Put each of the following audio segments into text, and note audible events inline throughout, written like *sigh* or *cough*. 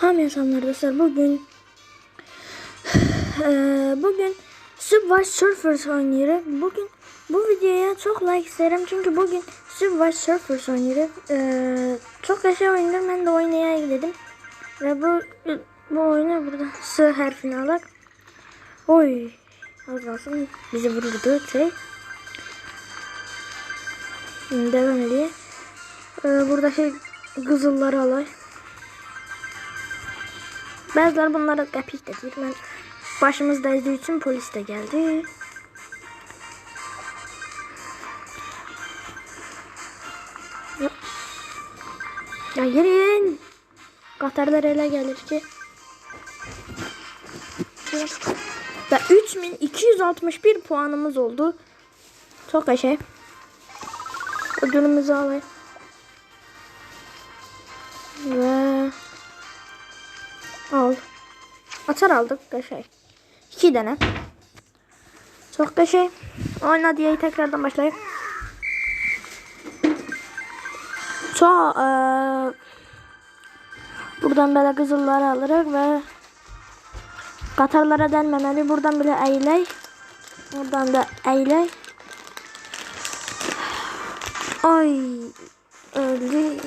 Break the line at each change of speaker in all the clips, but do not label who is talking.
Hamı insanlar dostlar bugün *sighs* bugün Subway Surfers oynuyoruz. Bugün bu videoya çok like isterim çünkü bugün Subway Surfers oynuyoruz. Eee, çok yaşa oyundur ben de oynayayım dedim. Ve bu bu oyunu burada S harfini alak. Oy az kalsın bizi vururdu şey. Devam ediyor. Eee, burada şey kızılları alay. Bazıları bunlara kapış da değil. Ben başımızda ezdiği için polis de geldi. Ya, yürüyün. Katarlar ele gelir ki. Ve 3261 puanımız oldu. Çok şey. Ödülümüzü alayım. Atar aldık da şey. İki tane. Çok da şey. Oyna diye tekrardan başlayıp. So, eee, buradan böyle kızılları alırız ve Katarlara denmemeli. Buradan böyle eğley. Buradan da eğley. Ay öldü.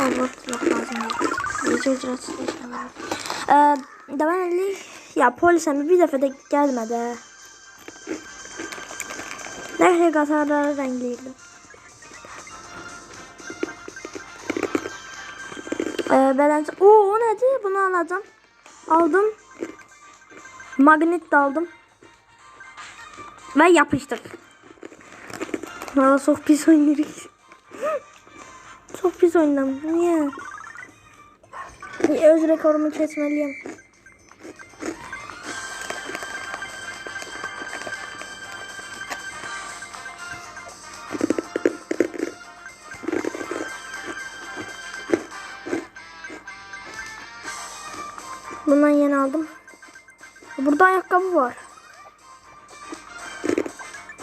Allah yok lazım. Gece ücretsiz eşyalar. Ee, edelim. Ya polisen bir defa da gelmedi. Neyse kasarlara renkliydim. Ee, ben Oo o neydi? Bunu alacağım. Aldım. Magnet de aldım. Ve yapıştık. Valla çok pis oynuyoruz. Pis oynadım. Niye? Öz rekorumu kesmeliyim. Bundan yeni aldım. Burada ayakkabı var.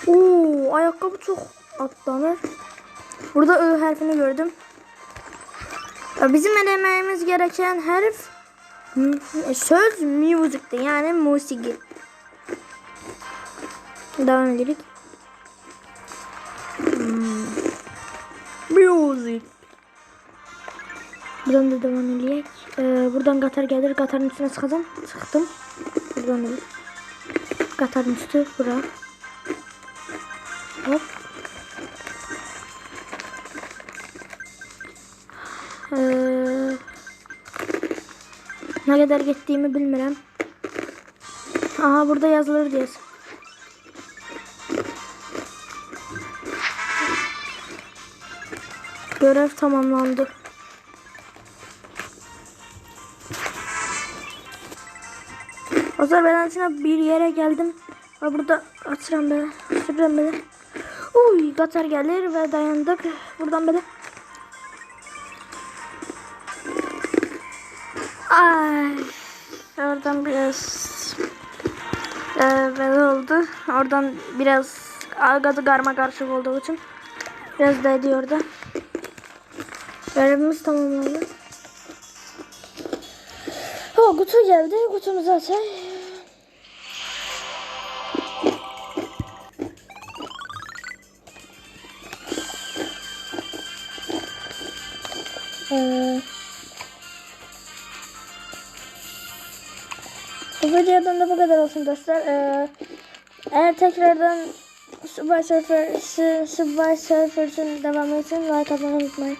Oo, ayakkabı çok atlanır. Burada Ö harfini gördüm. Ya Bizim elememiz gereken m- söz music'ti yani musiki. Devam edelim. Hmm. Music. Buradan da devam edelim. Ee, buradan Katar gelir. Katarın üstüne sıkacağım. Sıktım. Buradan da. Katarın üstü bura. Hop. Ne kadar gittiğimi bilmiyorum. Aha burada yazılır diye. Görev tamamlandı. O zaman bir yere geldim. Ve burada açıram böyle. Sürürüm böyle. Uy Katar gelir ve dayandık. Buradan böyle. Ay. Oradan biraz e, böyle oldu. Oradan biraz agadı karma karışık olduğu için biraz da ediyordu. Görevimiz tamamlandı. O kutu geldi. Kutumuzu açalım. Ee, bu videodan da bu kadar olsun dostlar. Ee, eğer tekrardan Subway Surfer, Subway Surfer'ın devamı için like atmayı unutmayın.